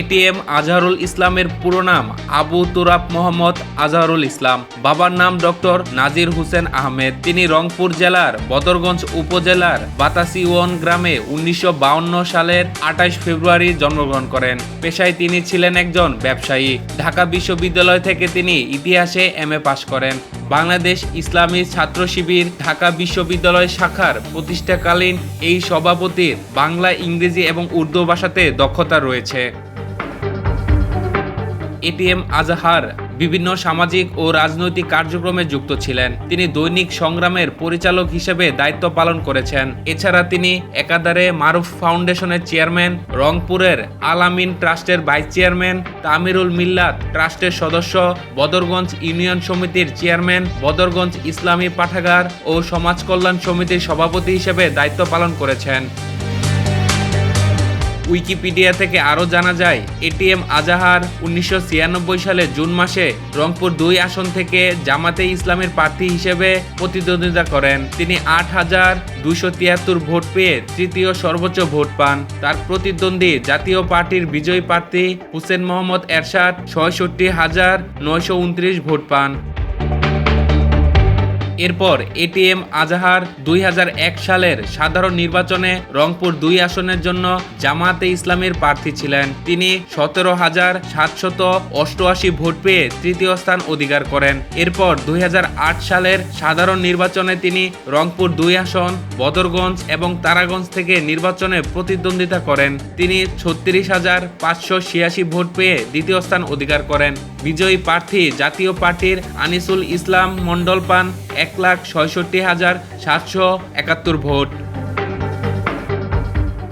ATM Azharul ইসলামের পুরো নাম আবু তুরাব মোহাম্মদ আজহারুল ইসলাম। বাবার নাম ডক্টর নাজির হোসেন আহমেদ। তিনি রংপুর জেলার বদরগঞ্জ উপজেলার বাতাসিওন গ্রামে উনিশশো সালের আঠাশ ফেব্রুয়ারি জন্মগ্রহণ করেন। পেশায় তিনি ছিলেন একজন ব্যবসায়ী। ঢাকা বিশ্ববিদ্যালয় থেকে তিনি ইতিহাসে এম এ পাশ করেন। বাংলাদেশ ইসলামী ছাত্র শিবির ঢাকা বিশ্ববিদ্যালয় শাখার প্রতিষ্ঠাকালীন এই সভাপতির বাংলা, ইংরেজি এবং উর্দু ভাষাতে দক্ষতা রয়েছে। এটিএম আজহার বিভিন্ন সামাজিক ও রাজনৈতিক কার্যক্রমে যুক্ত ছিলেন। তিনি দৈনিক সংগ্রামের পরিচালক হিসেবে দায়িত্ব পালন করেছেন। এছাড়া তিনি একাধারে মারুফ ফাউন্ডেশনের চেয়ারম্যান, রংপুরের আলামিন ট্রাস্টের ভাইস চেয়ারম্যান, তামিরুল মিল্লাত ট্রাস্টের সদস্য, বদরগঞ্জ ইউনিয়ন সমিতির চেয়ারম্যান, বদরগঞ্জ ইসলামী পাঠাগার ও সমাজ কল্যাণ সমিতির সভাপতি হিসেবে দায়িত্ব পালন করেছেন। উইকিপিডিয়া থেকে আরও জানা যায়, এটিএম আজাহার উনিশশো সালে জুন মাসে রংপুর দুই আসন থেকে জামাতে ইসলামের প্রার্থী হিসেবে প্রতিদ্বন্দ্বিতা করেন। তিনি আট হাজার দুইশো তিয়াত্তর ভোট পেয়ে তৃতীয় সর্বোচ্চ ভোট পান। তার প্রতিদ্বন্দ্বী জাতীয় পার্টির বিজয়ী প্রার্থী হুসেন মোহাম্মদ এরশাদ ছয়ষট্টি হাজার নয়শো উনত্রিশ ভোট পান। এরপর এটিএম আজাহার দুই হাজার এক সালের সাধারণ নির্বাচনে রংপুর দুই আসনের জন্য জামাতে ইসলামের প্রার্থী ছিলেন। তিনি সতেরো হাজার সাতশত অষ্টআশি ভোট পেয়ে তৃতীয় স্থান অধিকার করেন। এরপর দুই হাজার আট সালের সাধারণ নির্বাচনে তিনি রংপুর দুই আসন, বদরগঞ্জ এবং তারাগঞ্জ থেকে নির্বাচনে প্রতিদ্বন্দ্বিতা করেন। তিনি ছত্রিশ হাজার পাঁচশো ছিয়াশি ভোট পেয়ে দ্বিতীয় স্থান অধিকার করেন। বিজয়ী প্রার্থী জাতীয় পার্টির আনিসুল ইসলাম মন্ডল পান। এক লাখ ছয়ষট্টি হাজার সাতশো একাত্তর ভোট।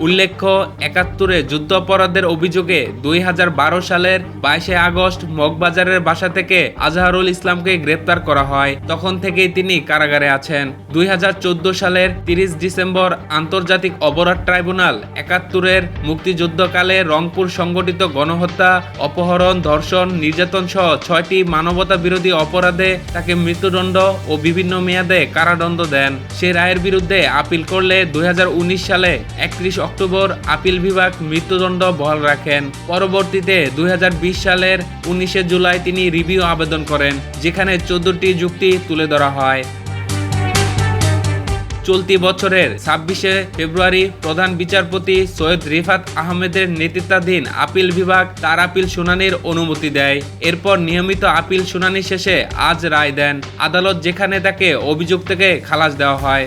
উল্লেখ্য, একাত্তরে যুদ্ধাপরাধের অভিযোগে দুই হাজার বারো সালের বাইশে আগস্ট মগবাজারের বাসা থেকে আজহারুল ইসলামকে গ্রেপ্তার করা হয়। তখন থেকেই তিনি কারাগারে আছেন। দুই হাজার চোদ্দ সালের তিরিশ ডিসেম্বর আন্তর্জাতিক অপরাধ ট্রাইব্যুনাল একাত্তরের মুক্তিযুদ্ধকালে রংপুর সংগঠিত গণহত্যা, অপহরণ, ধর্ষণ, নির্যাতন সহ ছয়টি মানবতা বিরোধী অপরাধে তাকে মৃত্যুদণ্ড ও বিভিন্ন মেয়াদে কারাদণ্ড দেন। সে রায়ের বিরুদ্ধে আপিল করলে দুই হাজার উনিশ সালে একত্রিশ অক্টোবর আপিল বিভাগ মৃত্যুদণ্ড বহাল রাখেন। পরবর্তীতে দুই হাজার বিশ সালের উনিশে জুলাই তিনি রিভিউ আবেদন করেন, যেখানে চোদ্দটি যুক্তি তুলে ধরা হয়। চলতি বছরের ছাব্বিশে ফেব্রুয়ারি প্রধান বিচারপতি সৈয়দ রিফাত আহমেদের নেতৃত্বাধীন আপিল বিভাগ তার আপিল শুনানির অনুমতি দেয়। এরপর নিয়মিত আপিল শুনানি শেষে আজ রায় দেন। আদালত যেখানে তাকে অভিযোগ থেকে খালাস দেওয়া হয়।